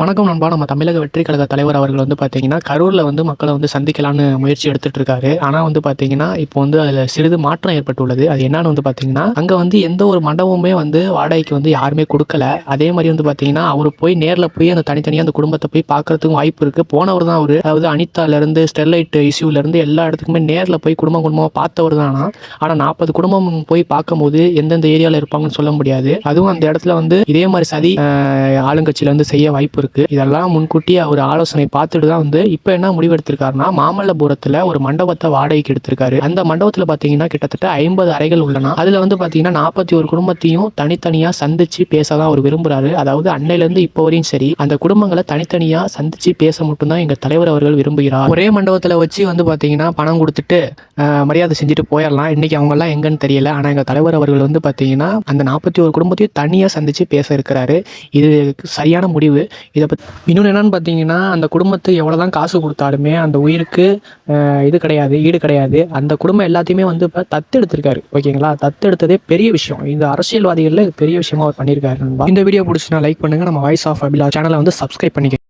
வணக்கம் நண்பா. நம்ம தமிழக வெற்றி கழக தலைவர் அவர்கள் வந்து பார்த்தீங்கன்னா கரூரில் வந்து மக்களை வந்து சந்திக்கலான்னு முயற்சி எடுத்துட்டு இருக்காரு ஆனால் வந்து பார்த்தீங்கன்னா இப்போ வந்து அதில் சிறிது மாற்றம் ஏற்பட்டுள்ளது. அது என்னன்னு வந்து பார்த்தீங்கன்னா அங்கே வந்து எந்த ஒரு மண்டபமுமே வந்து வாடகைக்கு வந்து யாருமே கொடுக்கல. அதே மாதிரி வந்து பார்த்தீங்கன்னா அவர் போய் நேரில் போய் அந்த தனித்தனியாக அந்த குடும்பத்தை போய் பார்க்கறதுக்கும் வாய்ப்பு இருக்குது போனவர் தான் அவர். அதாவது அனிதாலேருந்து ஸ்டெர்லைட் இஷ்யூலேருந்து எல்லா இடத்துக்குமே நேரில் போய் குடும்பம் குடும்பமாக பார்த்தவர் தான் ஆனால் நாற்பது குடும்பம் போய் பார்க்கும்போது எந்தெந்த ஏரியாவில் இருப்பாங்கன்னு சொல்ல முடியாது. அதுவும் அந்த இடத்துல வந்து இதே மாதிரி சதி ஆளுங்கட்சியிலேருந்து செய்ய வாய்ப்பு இருக்கு. இதெல்லாம் முன்கூட்டியே அவர் ஆலோசனை பார்த்துட்டு தான் வந்து இப்போ என்ன முடிவெடுத்திருக்காருன்னா மாமல்லபுரத்தில் ஒரு மண்டபத்தை வாடகைக்கு எடுத்திருக்காரு. அந்த மண்டபத்தில் பார்த்தீங்கன்னா கிட்டத்தட்ட ஐம்பது அறைகள் உள்ளன. அதில் வந்து பார்த்தீங்கன்னா நாற்பத்தி ஒரு குடும்பத்தையும் தனித்தனியாக சந்திச்சு பேச தான் அவர் விரும்புறாரு. அதாவது அன்னையிலேருந்து இப்போ வரையும் சரி அந்த குடும்பங்களை தனித்தனியாக சந்திச்சு பேச மட்டும்தான் எங்கள் தலைவர் அவர்கள் விரும்புகிறார். ஒரே மண்டபத்தில் வச்சு வந்து பார்த்தீங்கன்னா பணம் கொடுத்துட்டு மரியாதை செஞ்சுட்டு போயிடலாம். இன்னைக்கு அவங்கெல்லாம் எங்கன்னு தெரியல. ஆனால் எங்கள் தலைவர் அவர்கள் வந்து பார்த்தீங்கன்னா அந்த நாற்பத்தி ஒரு குடும்பத்தையும் தனியாக சந்திச்சு பேச இருக்கிறாரு. இது சரியான முடிவு. இதை பற்றி இன்னொன்று என்னன்னு பார்த்தீங்கன்னா அந்த குடும்பத்தை எவ்வளோதான் காசு கொடுத்தாலுமே அந்த உயிருக்கு இது கிடையாது ஈடு கிடையாது. அந்த குடும்பம் எல்லாத்தையுமே வந்து இப்போ தத்து எடுத்திருக்காரு ஓகேங்களா? தத்து எடுத்ததே பெரிய விஷயம். இந்த அரசியல்வாதிகளில் பெரிய விஷயமா அவர் பண்ணியிருக்காரு இந்த வீடியோ பிடிச்சினா லைக் பண்ணுங்க. நம்ம வாய்ஸ் ஆஃப் அபிலா சேனலை வந்து சப்ஸ்கிரைப் பண்ணிக்க